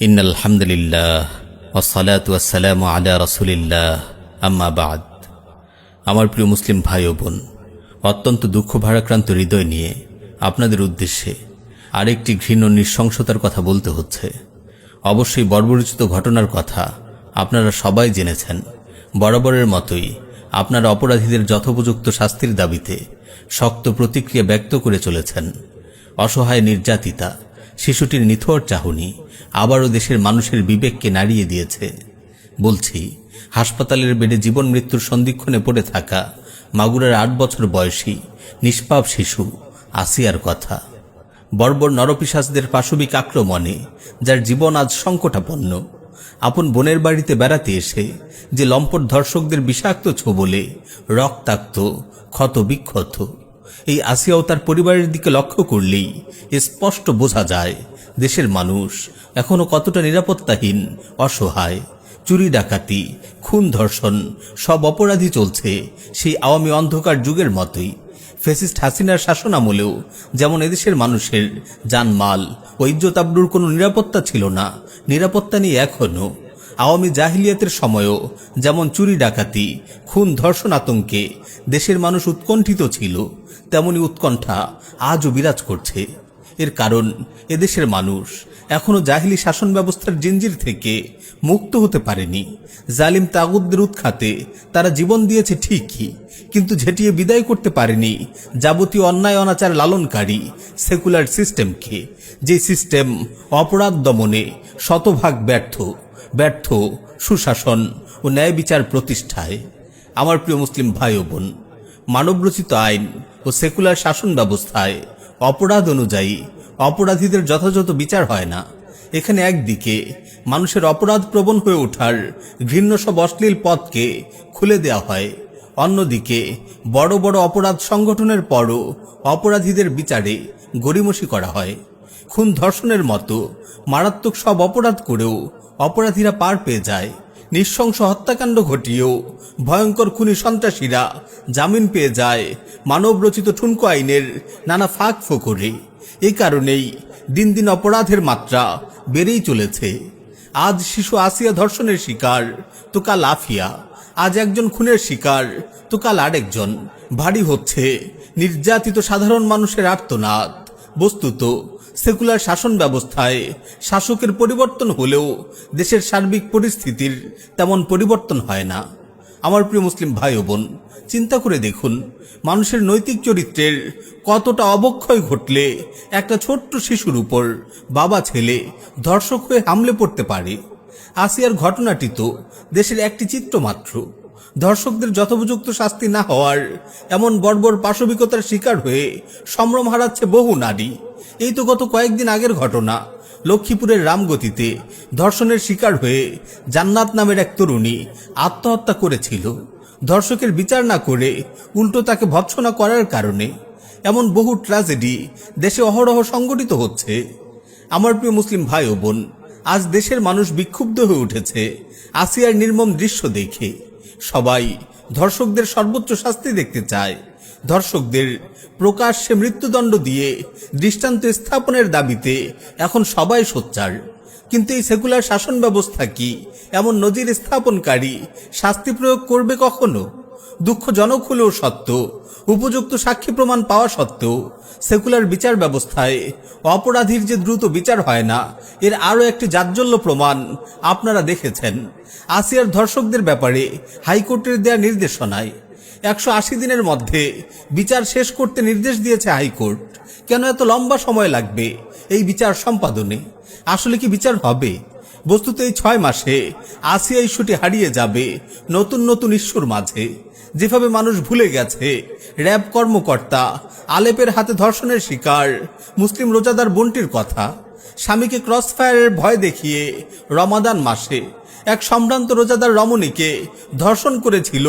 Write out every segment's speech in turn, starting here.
In আলহামদুলিল্লাহ ওসালাত ওয়াসালাম আলা রসুলিল্লাহ। আম্মা বাদ। আমার প্রিয় মুসলিম ভাই ও বোন, অত্যন্ত দুঃখ ভারাক্রান্ত হৃদয় নিয়ে আপনাদের উদ্দেশ্যে আরেকটি ঘৃণ্য নৃশংসতার কথা বলতে হচ্ছে। অবশ্যই বর্বরচিত ঘটনার কথা আপনারা সবাই জেনেছেন। বরাবরের মতোই আপনারা অপরাধীদের যথোপযুক্ত শাস্তির দাবিতে শক্ত প্রতিক্রিয়া ব্যক্ত করে চলেছেন। অসহায় নির্যাতিতা শিশুটির নিথর চাহনি আবারও দেশের মানুষের বিবেককে নাড়িয়ে দিয়েছে। বলছি, হাসপাতালের বেডে জীবন মৃত্যুর সন্ধিক্ষণে পড়ে থাকা মাগুরার আট বছর বয়সী, নিষ্পাপ শিশু, আসিয়ার কথা। বর্বর নরপিসাসদের পাশবিক আক্রমণে, যার জীবন আজ সংকটাপন্ন। আপন বোনের বাড়িতে বেড়াতে এসে, যে লম্পট ধর্ষকদের বিষাক্ত ছোবলে, রক্তাক্ত ক্ষত বিক্ষত এই আসিয়াও তার পরিবারের দিকে লক্ষ্য করলেই স্পষ্ট বোঝা যায়, দেশের মানুষ এখনও কতটা নিরাপত্তাহীন, অসহায়, চুরি ডাকাতি, খুন ধর্ষণ, সব অপরাধী চলছে সেই আওয়ামী অন্ধকার যুগের মতোই। ফেসিস্ট হাসিনার শাসনামলেও যেমন এদেশের মানুষের জানমাল ও ইজ্জত কোনো নিরাপত্তা ছিল না, নিরাপত্তা নিয়ে এখনও আওয়ামী জাহিলিয়াতের সময়ও যেমন চুরি ডাকাতি, খুন ধর্ষণ আতঙ্কে দেশের মানুষ উৎকণ্ঠিত ছিল তেমনি উৎকণ্ঠা আজও বিরাজ করছে। এর কারণ, এদেশের মানুষ এখনও জাহিলি শাসন ব্যবস্থার জিঞ্জির থেকে মুক্ত হতে পারেনি। জালিম তাগুদদের উৎখাতে তারা জীবন দিয়েছে ঠিকই, কিন্তু ঝেঁটিয়ে বিদায় করতে পারেনি যাবতীয় অন্যায় অনাচার লালনকারী সেকুলার সিস্টেমকে, যে সিস্টেম অপরাধ দমনে শতভাগ ব্যর্থ ব্যর্থ সুশাসন ও ন্যায় বিচার প্রতিষ্ঠায়। আমার প্রিয় মুসলিম ভাই ও বোন, মানবরচিত আইন ও সেকুলার শাসন ব্যবস্থায়। অপরাধ অনুযায়ী, অপরাধীদের যথাযথ বিচার হয় না। এখানে একদিকে, মানুষের অপরাধ প্রবণ হয়ে ওঠার ঘৃণ্য সব অশ্লীল পথকে খুলে দেওয়া হয়। অন্যদিকে, বড় বড় অপরাধ সংগঠনের পরও অপরাধীদের বিচারে গড়িমসি করা হয়। খুন ধর্ষণের মতো মারাত্মক সব অপরাধ করেও অপরাধীরা পার পেয়ে যায়। নৃশংস হত্যাকাণ্ড ঘটিয়েও ভয়ঙ্কর খুনি সন্ত্রাসীরা জামিন পেয়ে যায় মানবরচিত ঠুনকো আইনের নানা ফাঁক ফোকরে। এই কারণেই দিন দিন অপরাধের মাত্রা বেড়েই চলেছে। আজ শিশু আসিয়া ধর্ষণের শিকার তো কাল আফিয়া আজ একজন খুনের শিকার তো কাল আরেকজন ভারী হচ্ছে নির্যাতিত সাধারণ মানুষের আর্তনাদ। বস্তুত সেকুলার শাসন ব্যবস্থায় শাসকের পরিবর্তন হলেও দেশের সার্বিক পরিস্থিতির তেমন পরিবর্তন হয় না। আমার প্রিয় মুসলিম ভাই ও বোন, চিন্তা করে দেখুন, মানুষের নৈতিক চরিত্রের কতটা অবক্ষয় ঘটলে একটা ছোট্ট শিশুর উপর বাবা, ছেলে, ধর্ষক হয়ে হামলে পড়তে পারে। আসিয়ার ঘটনাটি তো দেশের একটি চিত্র মাত্র ধর্ষকদের যথোপযুক্ত শাস্তি না হওয়ার এমন বর্বর পাশবিকতার শিকার হয়ে সম্ভ্রম হারাচ্ছে বহু নারী। এই তো গত কয়েকদিন আগের ঘটনা। লক্ষ্মীপুরের রামগতিতে ধর্ষণের শিকার হয়ে জান্নাত নামের এক তরুণী আত্মহত্যা করেছিল। ধর্ষকের বিচার না করে উল্টো তাকে ভৎসনা করার কারণে এমন বহু ট্র্যাজেডি দেশে অহরহ সংগঠিত হচ্ছে। আমার প্রিয় মুসলিম ভাই ও বোন, আজ দেশের মানুষ বিক্ষুব্ধ হয়ে উঠেছে। আসিয়ার নির্মম দৃশ্য দেখে। সবাই ধর্ষকদের সর্বোচ্চ শাস্তি দেখতে চায়। ধর্ষকদের প্রকাশ্যে মৃত্যুদণ্ড দিয়ে দৃষ্টান্ত স্থাপনের দাবিতে এখন সবাই সোচ্চার। কিন্তু এই সেকুলার শাসন ব্যবস্থা কি? এমন নজির স্থাপনকারী শাস্তি প্রয়োগ করবে কখনো? দুঃখজনক হলেও সত্য। উপযুক্ত সাক্ষী প্রমাণ পাওয়া সত্ত্বেও, সেকুলার বিচার ব্যবস্থায় অপরাধীর যে দ্রুত বিচার হয় না, এর আরও একটি জাজ্জল্য প্রমাণ আপনারা দেখেছেন। আসিয়ার ধর্ষকদের ব্যাপারে হাইকোর্টের দেয়া নির্দেশনায় একশো আশি দিনের মধ্যে বিচার শেষ করতে নির্দেশ দিয়েছে হাইকোর্ট। কেন এত লম্বা সময় লাগবে এই বিচার সম্পাদনে? আসলে কি বিচার হবে? বস্তুত এই ছয় মাসে আসিয়া ইস্যুটি হারিয়ে যাবে নতুন নতুন ইস্যুর মাঝে। যেভাবে মানুষ ভুলে গেছে, র্যাব কর্মকর্তা, আলেপের হাতে ধর্ষণের শিকার, মুসলিম রোজাদার বোনটির কথা, স্বামীকে ক্রস ফায়ারের ভয় দেখিয়ে রমাদান মাসে এক সম্ভ্রান্ত রোজাদার রমণীকে ধর্ষণ করেছিল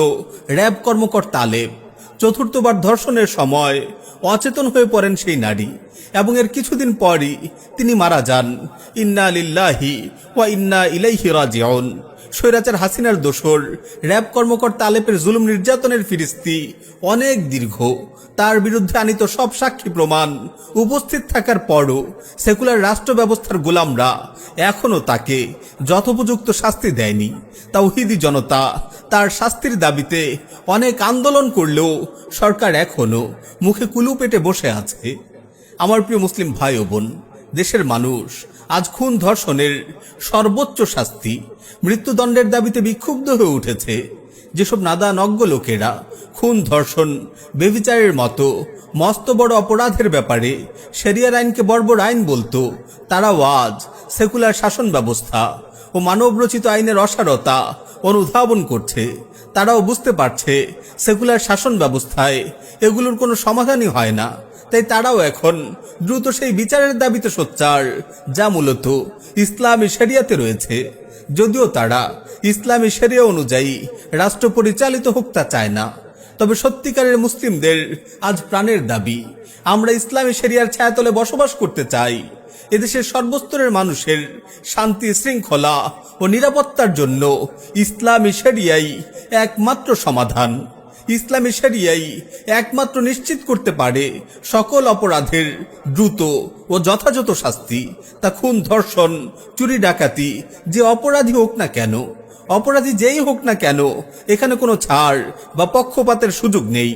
র্যাব কর্মকর্তা আলেপ। চতুর্থবার ধর্ষণের সময় অচেতন হয়ে পড়েন সেই নারী, এবং এর কিছুদিন পরই তিনি মারা যান। ইন্না লিল্লাহি ওয়া ইন্না ইলাইহি রাজিউন। স্বৈরাচার হাসিনার দোসর। র্যাব কর্মকর্তা আলেপের জুলুম নির্যাতনের ফিরিস্তি। অনেক দীর্ঘ। তার বিরুদ্ধে আনিত সব সাক্ষী প্রমাণ। উপস্থিত থাকার পরও সেকুলার রাষ্ট্র ব্যবস্থার গোলামরা এখনও তাকে যথোপযুক্ত শাস্তি দেয়নি। তাওহিদি জনতা তার শাস্তির দাবিতে অনেক আন্দোলন করলেও সরকার এখনও মুখে কুলু পেটে বসে আছে। আমার প্রিয় মুসলিম ভাই ও বোন, দেশের মানুষ আজ খুন ধর্ষণের সর্বোচ্চ শাস্তি। মৃত্যুদণ্ডের দাবিতে বিক্ষুব্ধ হয়ে উঠেছে যেসব নাদা নজ্ঞ লোকেরা খুন ধর্ষণ, বেবিচারের মতো মস্ত বড় অপরাধের ব্যাপারে শরিয়ার আইনকে বর্বর আইন বলতো, তারাও আজ সেকুলার শাসন ব্যবস্থা ও মানবরচিত আইনের অসারতা অনুধাবন করছে। তারাও বুঝতে পারছে সেকুলার শাসন ব্যবস্থায় এগুলোর কোনো সমাধানই হয় না। তাই তারাও এখন দ্রুত সেই বিচারের দাবিতে সোচ্চার, যা মূলত ইসলামী শরিয়াতে রয়েছে। যদিও তারা ইসলামী শরিয়া অনুযায়ী রাষ্ট্র পরিচালিত হোক তা চায় না, তবে সত্যিকারের মুসলিমদের আজ প্রাণের দাবি, আমরা ইসলামী শরিয়ার ছায়াতলে বসবাস করতে চাই। এদেশের সর্বস্তরের মানুষের শান্তি, শৃঙ্খলা ও নিরাপত্তার জন্য ইসলামী শরিয়াই একমাত্র সমাধান। ইসলামী শরিয়াই একমাত্র নিশ্চিত করতে পারে সকল অপরাধের দ্রুত ও যথাযথ শাস্তি। তা খুন, ধর্ষণ, চুরি, ডাকাতি যে অপরাধী হোক না কেন, অপরাধী যেই হোক না কেন, এখানে কোনো ছাড় বা পক্ষপাতের সুযোগ নেই।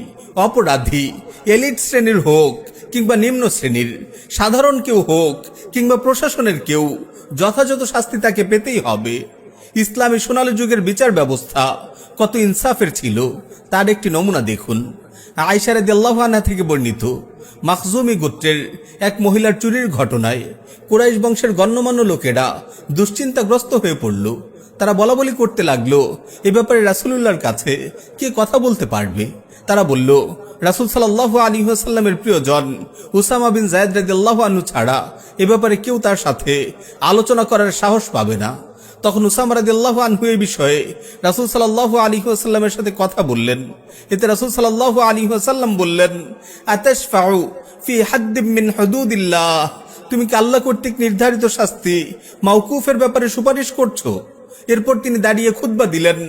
অপরাধী, এলিট শ্রেণির হোক কিংবা নিম্ন শ্রেণির, সাধারণ কেউ হোক কিংবা প্রশাসনের কেউ, যথাযথ শাস্তি তাকে পেতেই হবে। ইসলামী সোনালী যুগের বিচার ব্যবস্থা কত ইনসাফের ছিল, তার একটি নমুনা দেখুন। আয়সারে দেল্লাহানা থেকে বর্ণিত মাকজুমি গোত্রের এক মহিলার চুরির ঘটনায় কুরাইশ বংশের গণ্যমান্য লোকেরা দুশ্চিন্তাগ্রস্ত হয়ে পড়ল। তারা বলা বলি করতে লাগল, এ ব্যাপারে রাসুলুল্লাহর কাছে কে কথা বলতে পারবে? তারা বলল, রাসুল সাল্লাহ আলী সাল্লামের প্রিয়জন উসামা বিন জায়দ রাদিয়াল্লাহু আনহু ছাড়া এ ব্যাপারে কেউ তার সাথে আলোচনা করার সাহস পাবে না। তখন উসামা রাদিয়াল্লাহু আনহু এই বিষয়ে রাসুল সাল্লাহ আলী সাল্লামের সাথে কথা বললেন। এতে রাসুল সাল্লাহ আলী সাল্লাম বললেন, আতাশফাউ ফি হাদ্দিম হুদুদিল্লাহ। তুমি কি আল্লাহ কর্তৃক নির্ধারিত শাস্তি মাউকুফের ব্যাপারে সুপারিশ করছ? এরপর তিনি দাঁড়িয়ে খুতবা দিলেন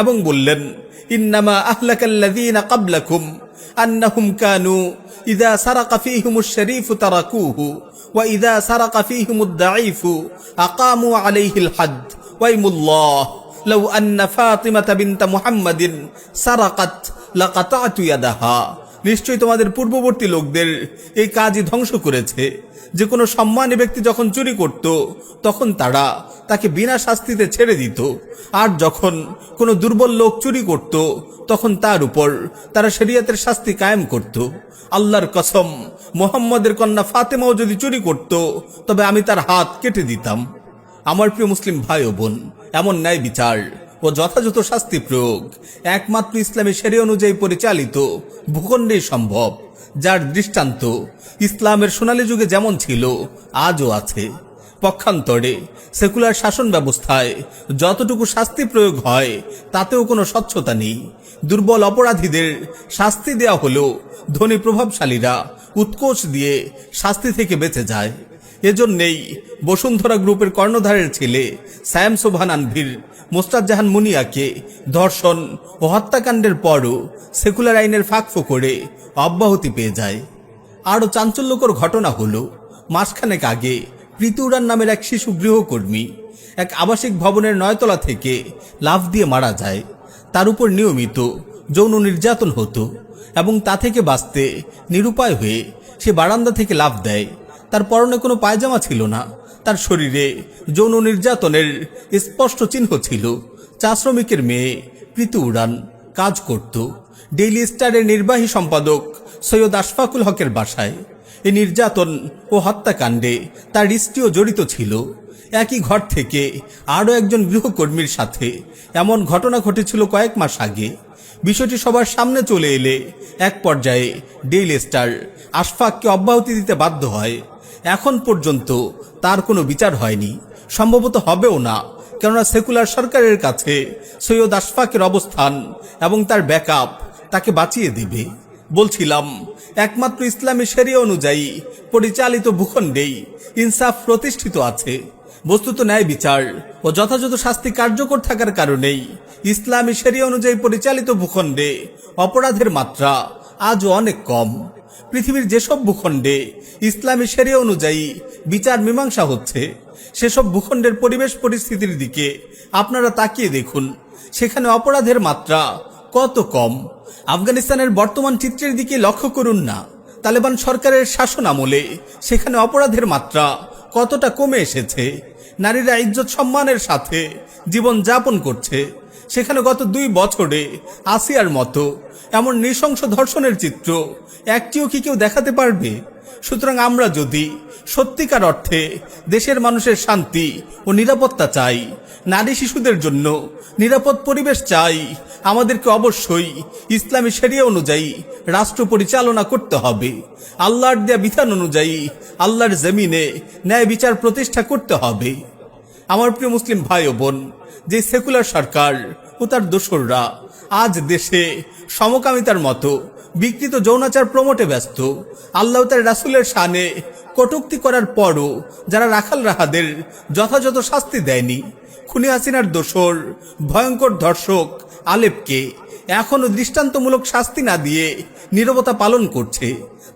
এবং বললেন, ইন্নামা আহলাকাল্লাযীনা ক্বাবলাকুম আন্নাহুম কানু ইযা সারাকা ফীহিমুশ শরীফু তারাকুহু ওয়া ইযা সারাকা ফীহিমুদ দাঈফু আকামু আলাইহিল হাদ। ওয়াইমুল্লাহ, লাউ আন্না ফাতিমাতা বিনতা মুহাম্মাদিন সারাকাত লাকাতাতু ইয়াদাহা। নিশ্চয়ই তোমাদের পূর্ববর্তী লোকদের এই কাজই ধ্বংস করেছে। যে কোনো সম্মানী ব্যক্তি যখন চুরি করত, তখন তারা তাকে বিনা শাস্তিতে ছেড়ে দিত। আর যখন কোনো দুর্বল লোক চুরি করত, তখন তার উপর তারা শরিয়াতের শাস্তি কায়েম করত। আল্লাহর কসম, মোহাম্মদের কন্যা ফাতেমাও যদি চুরি করত, তবে আমি তার হাত কেটে দিতাম। আমার প্রিয় মুসলিম ভাই ও বোন, এমন ন্যায় বিচার ও যথাযথ শাস্তি প্রয়োগ একমাত্র ইসলামী সেরে অনুযায়ী পরিচালিত ভূখণ্ডেই সম্ভব, যার দৃষ্টান্ত ইসলামের সোনালী যুগে যেমন ছিল, আজও আছে। পক্ষান্তরে সেকুলার শাসন ব্যবস্থায় যতটুকু শাস্তি প্রয়োগ হয়, তাতেও কোনো স্বচ্ছতা নেই। দুর্বল অপরাধীদের শাস্তি দেয়া হলেও ধনী প্রভাবশালীরা উৎকোচ দিয়ে শাস্তি থেকে বেঁচে যায়। এজন্যেই বসুন্ধরা গ্রুপের কর্ণধারের ছেলে স্যাম সোভান আনভির মোস্তাদ জাহান মুনিয়াকে ধর্ষণ ও হত্যাকাণ্ডের পরও সেকুলার আইনের ফাঁক করে অব্যাহতি পেয়ে যায়। আরও চাঞ্চল্যকর ঘটনা হলো, মাসখানেক আগে প্রীতুরান নামের এক শিশু গৃহকর্মী এক আবাসিক ভবনের নয়তলা থেকে লাফ দিয়ে মারা যায়। তার উপর নিয়মিত যৌন নির্যাতন হতো এবং তা থেকে বাঁচতে নিরুপায় হয়ে সে বারান্দা থেকে লাফ দেয়। তার পরনে কোনো পায়জামা ছিল না। তার শরীরে যৌন নির্যাতনের স্পষ্ট চিহ্ন ছিল। চা শ্রমিকের মেয়ে প্রীতি উড়ান কাজ করত। ডেইলি স্টারের নির্বাহী সম্পাদক সৈয়দ আশফাকুল হকের বাসায়। এই নির্যাতন ও হত্যাকাণ্ডে তার স্ত্রীও জড়িত ছিল। একই ঘর থেকে আরও একজন গৃহকর্মীর সাথে এমন ঘটনা ঘটেছিল কয়েক মাস আগে। বিষয়টি সবার সামনে চলে এলে এক পর্যায়ে ডেইলি স্টার আশফাককে অব্যাহতি দিতে বাধ্য হয়। এখন পর্যন্ত তার কোনো বিচার হয়নি। সম্ভবত হবেও না, কেননা সেকুলার সরকারের কাছে সৈয়দ আশফাকের অবস্থান এবং তার ব্যাকআপ তাকে বাঁচিয়ে দিবে। বলছিলাম, একমাত্র ইসলামী শরিয়া অনুযায়ী পরিচালিত ভূখণ্ডেই ইনসাফ প্রতিষ্ঠিত আছে। বস্তুত ন্যায় বিচার ও যথাযথ শাস্তি কার্যকর থাকার কারণেই ইসলামী সেরিয়া অনুযায়ী পরিচালিত ভূখণ্ডে অপরাধের মাত্রা আজও অনেক কম। পৃথিবীর যেসব ভূখণ্ডে ইসলামী সেরিয়া অনুযায়ী বিচার মীমাংসা হচ্ছে, সেসব ভূখণ্ডের পরিবেশ পরিস্থিতির দিকে আপনারা তাকিয়ে দেখুন। সেখানে অপরাধের মাত্রা কত কম? আফগানিস্তানের বর্তমান চিত্রের দিকে লক্ষ্য করুন না। তালেবান সরকারের শাসন আমলে সেখানে অপরাধের মাত্রা কতটা কমে এসেছে? নারীরা ইজ্জত সম্মানের সাথে জীবন যাপন করছে। সেখানে গত দুই বছরে আসিয়ার মতো এমন নৃশংস ধর্ষণের চিত্র একটিও কি কেউ দেখাতে পারবে? সুতরাং আমরা যদি সত্যিকার অর্থে দেশের মানুষের শান্তি ও নিরাপত্তা চাই, নারী শিশুদের জন্য নিরাপদ পরিবেশ চাই, আমাদেরকে অবশ্যই ইসলামী সেরিয়া অনুযায়ী রাষ্ট্র পরিচালনা করতে হবে। আল্লাহর দেয়া বিধান অনুযায়ী আল্লাহর জমিনে ন্যায় বিচার প্রতিষ্ঠা করতে হবে। আমার প্রিয় মুসলিম ভাই ও বোন যে সেকুলার সরকার ও তার দোসররা আজ দেশে সমকামিতার মতো বিকৃত যৌনাচার প্রমোটে ব্যস্ত। আল্লাহ তার রাসুলের শানে কটুক্তি করার পরও যারা রাখাল রাহাদের যথাযথ শাস্তি দেয়নি, খুনি হাসিনার দোসর, ভয়ঙ্কর ধর্ষক আলেপকে এখনও দৃষ্টান্তমূলক শাস্তি না দিয়ে নীরবতা পালন করছে।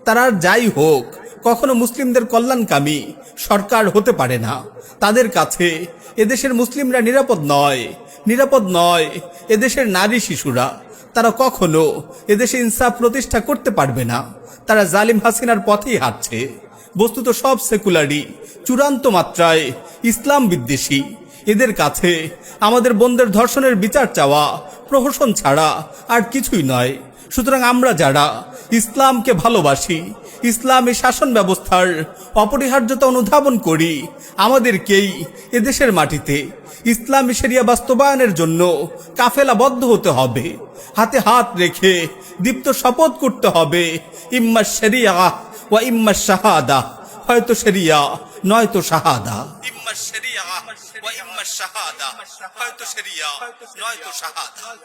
তারা যাই হোক কখনো মুসলিমদের কল্যাণকামী সরকার হতে পারে না। তাদের কাছে এদেশের মুসলিমরা নিরাপদ নয় নিরাপদ নয় এদেশের নারী শিশুরা। তারা কখনো এদেশে ইনসাফ প্রতিষ্ঠা করতে পারবে না। তারা জালিম হাসিনার পথেই হাঁটছে। বস্তুত সব সেকুলারি চূড়ান্ত মাত্রায় ইসলাম বিদ্বেষী। এদের কাছে আমাদের বোনদের ধর্ষণের বিচার চাওয়া, প্রহসন ছাড়া আর কিছুই নয়। সুতরাং আমরা যারা ইসলামকে ভালোবাসি ইসলামী শাসন ব্যবস্থার অপরিহার্যতা অনুধাবন করি। আমাদেরকেই এদেশের মাটিতে ইসলামী সেরিয়া বাস্তবায়নের জন্য কাফেলাবদ্ধ হতে হবে। হাতে হাত রেখে দীপ্ত শপথ করতে হবে। ইম্মা সেরিয়া ওয়া ইম্মা শাহাদা। হয়তো সেরিয়া নয়তো শাহাদা। ইম্মা সেরিয়া ওয়া ইম্মা শাহাদা। হয়তো সেরিয়া নয়তো শাহাদা।